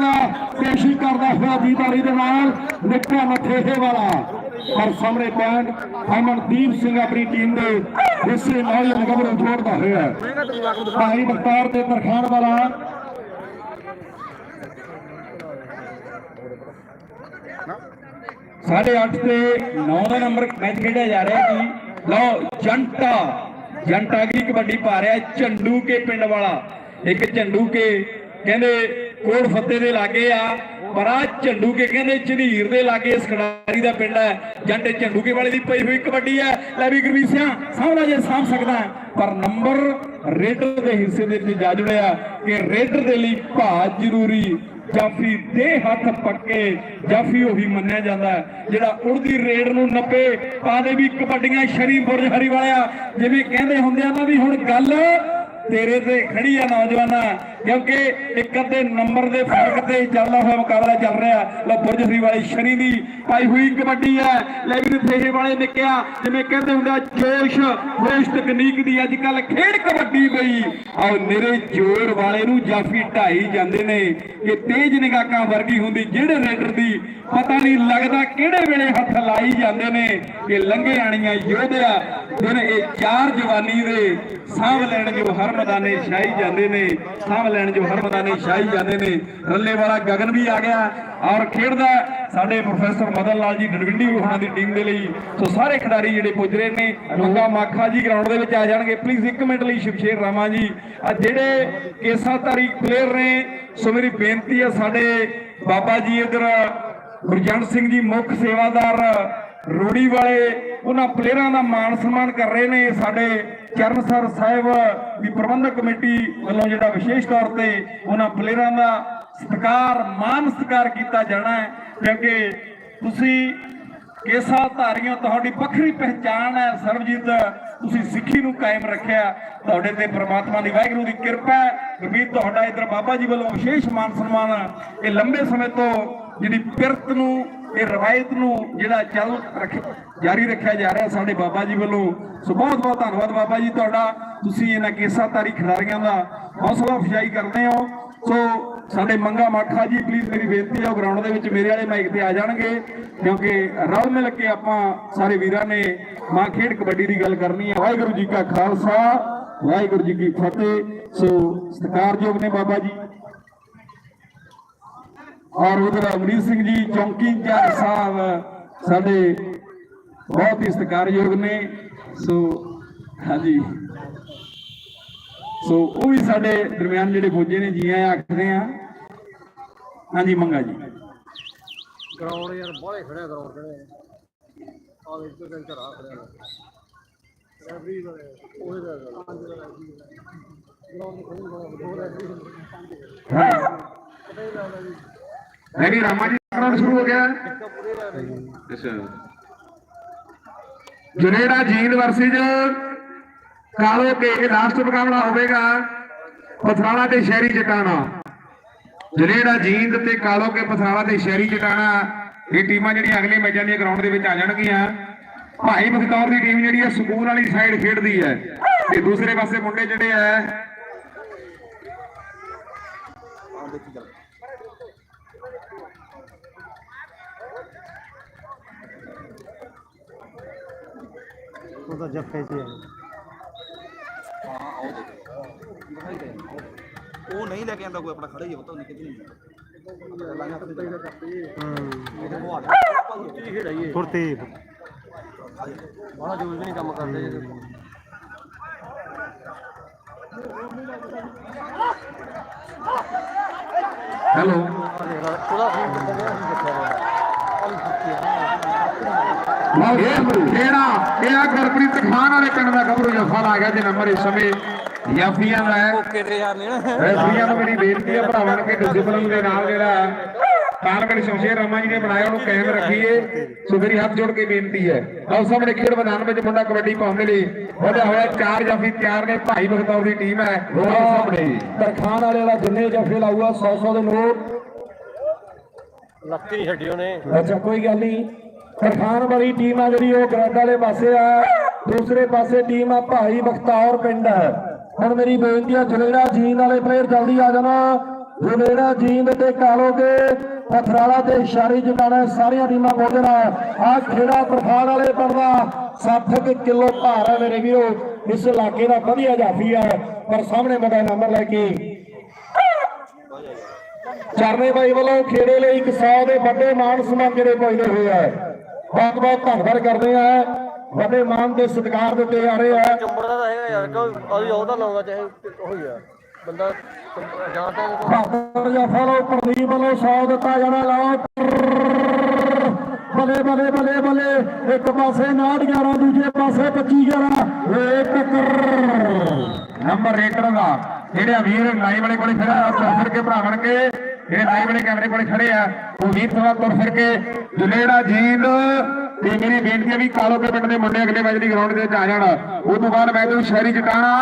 ਕਰਦਾ ਪੇਸ਼ੀ ਕਰਦਾ ਹੋਇਆ ਜੀਤਾਰੀ ਦੇ ਨਾਲ ਨਿੱਕਾ ਨਥੇਹੇ ਵਾਲਾ। ਪਰ ਸਾਹਮਣੇ ਪੁਆਇੰਟ ਅਮਨਦੀਪ ਸਿੰਘ ਆਪਣੀ ਟੀਮ ਦੇ ਹਿੱਸੇ ਨਾਲ ਗੱਭਰੂ ਜੋੜਦਾ ਹੋਇਆ ਭਾਈ ਬਖਤਾਰ ਤੇ ਤਰਖਾਨ ਵਾਲਾ। ਸਾਢੇ 8 ਤੇ 9 ਦਾ ਨੰਬਰ ਮੈਚ ਖੇਡਿਆ ਜਾ ਰਿਹਾ ਜੀ। ਲਓ, ਜੰਟਾ। ਜੰਟਾ ਕੀ ਕਬੱਡੀ ਪਾ ਰਿਹਾ ਝੰਡੂ ਕੇ ਪਿੰਡ ਵਾਲਾ। ਇੱਕ ਝੰਡੂ ਕੇ ਕਹਿੰਦੇ ਕੋੜ ਫੱਤੇ ਦੇ ਲਾਗੇ ਆ, ਪਰ ਝੰਡੂ ਕੇ ਕਹਿੰਦੇ ਝਨੀਰ ਦੇ ਲਾਗੇ ਇਸ ਖਿਡਾਰੀ ਦਾ ਪਿੰਡ ਹੈ। ਜੰਟੇ ਝੰਡੂ ਕੇ ਵਾਲੇ ਦੀ ਪਈ ਹੋਈ ਕਬੱਡੀ ਹੈ। ਲੈ ਵੀ ਗੁਰਮੀਸਿਆ ਸਾਹਮਣਾ ਜੇ, ਸਾਂਭ ਸਕਦਾ ਪਰ ਨੰਬਰ ਰੇਡਰ ਦੇ ਹਿੱਸੇ ਦੇ ਵਿੱਚ ਜਾ ਜੁੜਿਆ ਕਿ ਰੇਡਰ ਦੇ ਲਈ ਭਾਜ ਜ਼ਰੂਰੀ, ਜਾਫੀ ਦੇ ਹੱਥ ਪੱਕੇ, ਜਾਫੀ ਉਹੀ ਮੰਨਿਆ ਜਾਂਦਾ ਜਿਹੜਾ ਉੜਦੀ ਰੇਡ ਨੂੰ ਨੱਪੇ ਪਾਦੇ ਵੀ ਕਬੱਡੀਆਂ ਸ਼ਰੀ ਬੁਰਜ ਹਰੀ ਵਾਲਿਆ। ਜਿਵੇਂ ਕਹਿੰਦੇ ਹੁੰਦੇ ਆ ਨਾ ਵੀ ਹੁਣ ਗੱਲ ਤੇਰੇ ਤੇ ਖੜੀ ਆ ਨੌਜਵਾਨਾ ਕਿਉਂਕਿ ਇੱਕ ਅੱਧੇ ਨੰਬਰ ਦੇ ਫ਼ਰਕ ਤੇ ਚੱਲਦਾ ਹੋਇਆ ਮੁਕਾਬਲਾ ਚੱਲ ਰਿਹਾ। ਲੋ ਬੁਰਜ ਵਾਲੀ ਸ਼ਰੀ ਦੀ ਪਾਈ ਹੋਈ ਕਬੱਡੀ ਹੈ। ਲੈ ਫੇਹੇ ਵਾਲੇ ਨਿਕਿਆ, ਜਿਵੇਂ ਕਹਿੰਦੇ ਹੁੰਦੇ ਜੋਸ਼, ਹੋਸ਼ ਤਕਨੀਕ ਦੀ ਅੱਜ ਕੱਲ ਖੇਡ ਕਬੱਡੀ ਪਈ ਆਓ ਨਿਰੇ ਜੋਰ ਵਾਲੇ ਨੂੰ ਜਾਫੀ ਢਾਈ ਜਾਂਦੇ ਨੇ ਕਿ ਤੇਜ ਨਿਗਾਹਾਂ ਵਰਗੀ ਹੁੰਦੀ, ਜਿਹੜੇ ਰੇਡਰ ਦੀ ਪਤਾ ਨਹੀਂ ਲੱਗਦਾ ਕਿਹੜੇ ਵੇਲੇ ਹੱਥ ਲਾਈ ਜਾਂਦੇ ਨੇ ਕਿ ਲੰਘੇ ਆਣੀਆਂ ਯੋਧਿਆ। ਦਿਨ ਇਹ ਚਾਰ ਜਵਾਨੀ ਦੇ ਸਾਂਭ ਲੈਣ ਜੋ ਹਰ ਮੈਦਾਨੇ ਛਾਈ ਜਾਂਦੇ ਨੇ। ਸਾਂਭ ਲੈਣ ਜੋ ਹਰ ਮੈਦਾਨੇ ਛਾਈ ਜਾਂਦੇ ਨੇ। ਰੱਲੇ ਵਾਲਾ ਗਗਨ ਵੀ ਆ ਗਿਆ ਔਰ ਖੇਡਦਾ ਸਾਡੇ ਪ੍ਰੋਫੈਸਰ ਮਦਨ ਲਾਲ ਜੀ ਡਡਵਿੰਡੀ ਹੋਣਾ ਦੀ ਟੀਮ ਦੇ ਲਈ। ਸੋ ਸਾਰੇ ਖਿਡਾਰੀ ਜਿਹੜੇ ਪੁੱਜ ਰਹੇ ਨੇ ਮੰਗਾ ਮਾਖਾ ਜੀ ਗਰਾਊਂਡ ਦੇ ਵਿੱਚ ਆ ਜਾਣਗੇ। ਪਲੀਜ਼ 1 ਮਿੰਟ ਲਈ ਸ਼ਮਸ਼ੇਰ ਰਾਮਾ ਜੀ, ਆ ਜਿਹੜੇ ਕੇਸਾਧਾਰੀ ਪਲੇਅਰ ਨੇ, ਸੋ ਮੇਰੀ ਬੇਨਤੀ ਹੈ ਸਾਡੇ ਬਾਬਾ ਜੀ ਇਧਰ ਗੁਰਜੰਟ ਸਿੰਘ ਜੀ ਮੁੱਖ ਸੇਵਾਦਾਰ ਰੂੜੀ ਵਾਲੇ ਉਹਨਾਂ ਪਲੇਅਰਾਂ ਦਾ ਮਾਣ ਸਨਮਾਨ ਕਰ ਰਹੇ ਨੇ ਸਾਡੇ ਚਰਨ ਸਰ ਸਾਹਿਬ ਦੀ ਪ੍ਰਬੰਧਕ ਕਮੇਟੀ ਵੱਲੋਂ ਜਿਹੜਾ ਵਿਸ਼ੇਸ਼ ਤੌਰ ਤੇ ਉਹਨਾਂ ਪਲੇਅਰਾਂ ਦਾ ਸਤਿਕਾਰ ਮਾਨ ਸਤਿਕਾਰ ਕੀਤਾ ਜਾਣਾ ਹੈ, ਕਿਉਂਕਿ ਤੁਸੀਂ ਕੇਸਾ ਧਾਰੀਆਂ ਤੁਹਾਡੀ ਵੱਖਰੀ ਪਹਿਚਾਣ ਹੈ, ਸਰਬਜੀਤ, ਤੁਸੀਂ ਸਿੱਖੀ ਨੂੰ ਕਾਇਮ ਰੱਖਿਆ, ਤੁਹਾਡੇ ਤੇ ਪ੍ਰਮਾਤਮਾ ਦੀ ਵਾਹਿਗੁਰੂ ਦੀ ਕਿਰਪਾ ਹੈ। ਗੁਰਮੀਤ, ਤੁਹਾਡਾ ਇਧਰ ਬਾਬਾ ਜੀ ਵੱਲੋਂ ਵਿਸ਼ੇਸ਼ ਮਾਨ ਸਨਮਾਨ ਇਹ ਲੰਬੇ ਸਮੇਂ ਤੋਂ ਜਿਹੜੀ ਪਿਰਤ ਨੂੰ ਇਹ ਰਵਾਇਤ ਨੂੰ ਜਿਹੜਾ ਚੱਲ ਰੱਖ ਜਾਰੀ ਰੱਖਿਆ ਜਾ ਰਿਹਾ ਸਾਡੇ ਬਾਬਾ ਜੀ ਵੱਲੋਂ। ਸੋ ਬਹੁਤ ਬਹੁਤ ਧੰਨਵਾਦ ਬਾਬਾ ਜੀ ਤੁਹਾਡਾ। ਤੁਸੀਂ ਇਹਨਾਂ ਕੇਸਾ ਤਾਰੀ ਖਿਡਾਰੀਆਂ ਦਾ ਹੌਸਲਾ ਅਫਜ਼ਾਈ ਕਰਦੇ ਹੋ। ਸੋ ਸਾਡੇ ਮੰਗਾ ਮਾਖਾ ਜੀ ਪਲੀਜ਼ ਮੇਰੀ ਬੇਨਤੀ ਹੈ ਗਰਾਊਂਡ ਦੇ ਵਿੱਚ ਮੇਰੇ ਵਾਲੇ ਮਾਈਕ ਤੇ ਆ ਜਾਣਗੇ। ਕਿਉਂਕਿ ਰਲ ਮਿਲ ਕੇ ਆਪਾਂ ਸਾਰੇ ਵੀਰਾਂ ਨੇ ਮਾਂ ਖੇਡ ਕਬੱਡੀ ਦੀ ਗੱਲ ਕਰਨੀ ਹੈ। ਵਾਹਿਗੁਰੂ ਜੀ ਕਾ ਖਾਲਸਾ, ਵਾਹਿਗੁਰੂ ਜੀ ਕੀ ਫਤਿਹ। ਸੋ ਸਤਿਕਾਰਯੋਗ ਨੇ ਬਾਬਾ ਜੀ। ਔਰ ਉਧਰ ਅਮਰੀਤ ਸਿੰਘ ਜੀ ਚੌਂਕੀ ਇੰਚਾਰਜ ਸਾਹਿਬ ਸਾਡੇ ਬਹੁਤ ਹੀ ਸਤਿਕਾਰਯੋਗ ਨੇ। ਸੋ ਹਾਂਜੀ। ਸੋ ਉਹ ਵੀ ਸਾਡੇ ਦਰਮਿਆਨ ਜਿਹੜੇ ਫੌਜੀ ਨੇ ਜੀ ਆਇਆਂ ਆਖਦੇ ਆ। ਹਾਂਜੀ ਮੰਗਾ ਜੀ। ਗਰਾਊਂਡ ਯਾਰ ਬਾਹਲੇ ਖੜਿਆ ਗਰਾਊਂਡ ਖੜੇ ਆ ਵੇਖ ਤੇ ਟੈਂਕਰ ਆ। ਖੜਿਆ ਰੈਫਰੀ ਵਾਲੇ ਉਹੀ ਦਾ ਦਾ। ਗਰਾਊਂਡ ਖੜੀ ਦੋ ਰੈਫਰੀ ਪਤਾ ਹੀ ਲੱਗਦਾ ਜੀ। ਨਹੀਂ ਨਹੀਂ ਰਾਮਾ ਜੀ ਕਰਾਉਣ ਸ਼ੁਰੂ ਹੋ ਗਿਆ। ਇੱਕ ਪੂਰੇ ਕਾਲੋ ਕੇ ਲਾਸਟ ਮੁਕਾਬਲਾ ਹੋਵੇਗਾ, ਪਥਰਾਲਾ ਤੇ ਸ਼ਹਿਰੀ ਜਟਾਣਾ। ਜੁਨੇੜਾ ਜੀਂਦ ਤੇ ਕਾਲੋ ਕੇ ਪਥਰਾਲਾ ਤੇ ਸ਼ਹਿਰੀ ਜਟਾਣਾ। ਇਹ ਟੀਮਾਂ ਜਿਹੜੀਆਂ ਅਗਲੇ ਮੈਚਾਂ ਦੀਆਂ ਗਰਾਊਂਡ ਦੇ ਵਿੱਚ ਆ ਜਾਣਗੀਆਂ। ਭਾਈ ਮਖਤੌਰ ਦੀ ਟੀਮ ਜਿਹੜੀ ਹੈ, ਸਕੂਲ ਵਾਲੀ ਸਾਈਡ ਖੇਡਦੀ ਹੈ। ਤੇ ਦੂਸਰੇ ਪਾਸੇ ਮੁੰਡੇ ਜਿਹੜੇ ਹੈ ਉਹ ਤਾਂ ਜੱਫੇ ਸੀ ਉਹ ਨਹੀਂ ਲੈ ਕੇ ਆਂਦਾ ਕੋਈ ਆਪਣਾ ਖੜਾ ਹੀ ਹੈ ਪਤਾ ਨਹੀਂ ਕਿਤੇ ਨਹੀਂ ਫੁਰਤੀ ਬੜਾ ਜੋਸ਼ ਨਹੀਂ ਕੰਮ ਕਰਦੇ ਜੇ ਹੈਲੋ ਫੁਰਤੀ ਇਹ ਆ ਗੁਰਪ੍ਰੀਤ ਖਾਨ ਵਾਲੇ ਪਿੰਡ ਦਾ ਗੱਭਰੂ ਜਫਾ ਲਾ ਗਿਆ ਜੇ ਨੰਬਰ ਇਸ ਸਮੇਂ। ਯਾਫੀਆਂ ਦਾ ਹੈ ਓਕੇ ਤੇ ਯਾਰ ਨੇ ਰੈਫਰੀਆਂ ਨੂੰ ਮੇਰੀ ਬੇਨਤੀ ਹੈ ਭਰਾਵਾਂ ਨੂੰ ਕਿ ਡਿਸਪਲਿਨ ਦੇ ਨਾਲ ਜਿਹੜਾ ਤਾਲਗੜ ਸ਼ਮਸ਼ੇਰ ਰਾਮਾ ਜੀ ਨੇ ਬਣਾਇਆ ਉਹਨੂੰ ਕਾਇਮ ਰੱਖੀਏ। ਸੋ ਮੇਰੀ ਹੱਥ ਜੋੜ ਕੇ ਬੇਨਤੀ ਹੈ। ਆਓ ਸਾਹਮਣੇ ਖੇਡ ਮੈਦਾਨ ਵਿੱਚ ਮੁੰਡਾ ਕਬੱਡੀ ਪਾਉਣ ਲਈ ਉਹਦਾ ਹੋਇਆ ਚਾਰ ਜਾਫੀ ਤਿਆਰ ਨੇ ਭਾਈ ਬਖਤੌਰ ਦੀ ਟੀਮ ਹੈ। ਉਹ ਸਾਹਮਣੇ। ਤਰਖਾਨ ਵਾਲੇ ਵਾਲਾ ਜਿੰਨੇ ਜਾਫੀ ਲਾਊਗਾ 100 100 ਦੇ ਨੋਟ। ਲੱਤੀ ਨਹੀਂ ਛੱਡੀ ਉਹਨੇ। ਅੱਛਾ ਕੋਈ ਗੱਲ ਨਹੀਂ। ਤਰਖਾਨ ਵਾਲੀ ਟੀਮ ਆ ਜਿਹੜੀ ਉਹ ਗਰਾਊਂਡ ਵਾਲੇ ਪਾਸੇ ਆ। ਦੂਸਰੇ ਪਾਸੇ ਟੀਮ ਆ ਭਾਈ ਬਖਤੌਰ ਪਿੰਡ ਹੁਣ ਮੇਰੀ ਬੇਨਤੀ ਆ ਜੁਲੇੜਾ ਜੀਨ ਵਾਲੇ ਪਲੇਅਰ ਜਲਦੀ ਆ ਜਾਣਾ। ਜੁਨੇਰਾ ਜੀਂਦ ਤੇ ਕਾਲੋਗੇ। ਪਥਰਾਲਾ ਤੇ ਇਸ਼ਾਰੀ ਜਟਾਣਾ ਸਾਰੀਆਂ ਟੀਮਾਂ ਮੌਜੂਦ ਆ ਆ ਖੇੜਾ ਪ੍ਰਫਾਨ ਵਾਲੇ ਪੜਦਾ 60 ਕਿਲੋ ਭਾਰ ਹੈ ਮੇਰੇ ਵੀਰੋ। ਇਸ ਇਲਾਕੇ ਦਾ ਵਧੀਆ ਜਾਫੀ ਹੈ, ਪਰ ਸਾਹਮਣੇ ਮੁੰਡਾ ਨੰਬਰ ਲੈ ਕੇ ਚਰਨੇ ਬਾਈ ਵੱਲੋਂ ਖੇੜੇ ਲਈ ਇੱਕ 100 ਦੇ ਵੱਡੇ ਮਾਨ ਸਨਮਾਨ ਜਿਹੜੇ ਪਹੁੰਚਦੇ ਹੋਏ ਆ। ਬਹੁਤ ਬਹੁਤ ਧੰਨਵਾਦ ਕਰਦੇ ਆ। ਵੱਡੇ ਮਾਨ ਦੇ ਸਤਿਕਾਰ ਦਿੱਤੇ ਜਾ ਰਹੇ ਆ। ਚੰਬੜਦਾ ਤਾਂ ਹੈਗਾ ਯਾਰ ਕਿ ਉਹਦਾ ਲਾਉਂਦਾ ਚਾਹੇ ਉਹੀ ਆ। ਬੰਦਾ ਜਾਂ ਤਾਂ ਭਾਦਰ ਜਫਾ ਲੋ ਪ੍ਰਦੀਪ ਵੱਲੋਂ 100 ਦਿੱਤਾ ਜਾਣਾ, ਲਾਓ ਬਲੇ ਬਲੇ ਬਲੇ ਬਲੇ। ਇੱਕ ਪਾਸੇ 911 ਦੂਜੇ ਪਾਸੇ 2511 ਇੱਕ ਨੰਬਰ ਰੇਟਰ ਦਾ ਜਿਹੜੇ ਵੀਰ ਲਾਈਵ ਵਾਲੇ ਕੋਲੇ ਖੜਾ ਤੁਰ ਕੇ ਭਰਾ ਬਣ ਕੇ। ਜਿਹੜੇ ਲਾਈਵ ਵਾਲੇ ਕੈਮਰੇ ਕੋਲੇ ਖੜੇ ਆ, ਉਹ ਵੀਰ ਸਵਾ ਤੁਰ ਫਿਰ ਕੇ। ਜੁਲੇੜਾ, ਜੀਂਦ। ਤੇ ਮੇਰੀ ਬੇਨਤੀ ਹੈ ਵੀ ਕਾਲੋਕੇ ਪਿੰਡ ਦੇ ਮੁੰਡੇ ਅਗਲੇ ਮੈਚ ਦੀ ਗਰਾਊਂਡ ਦੇ ਵਿੱਚ ਆ ਜਾਣ। ਉਹ ਤੋਂ ਬਾਅਦ ਮੈਚ ਨੂੰ ਸ਼ਹਿਰੀ ਜਟਾਣਾ।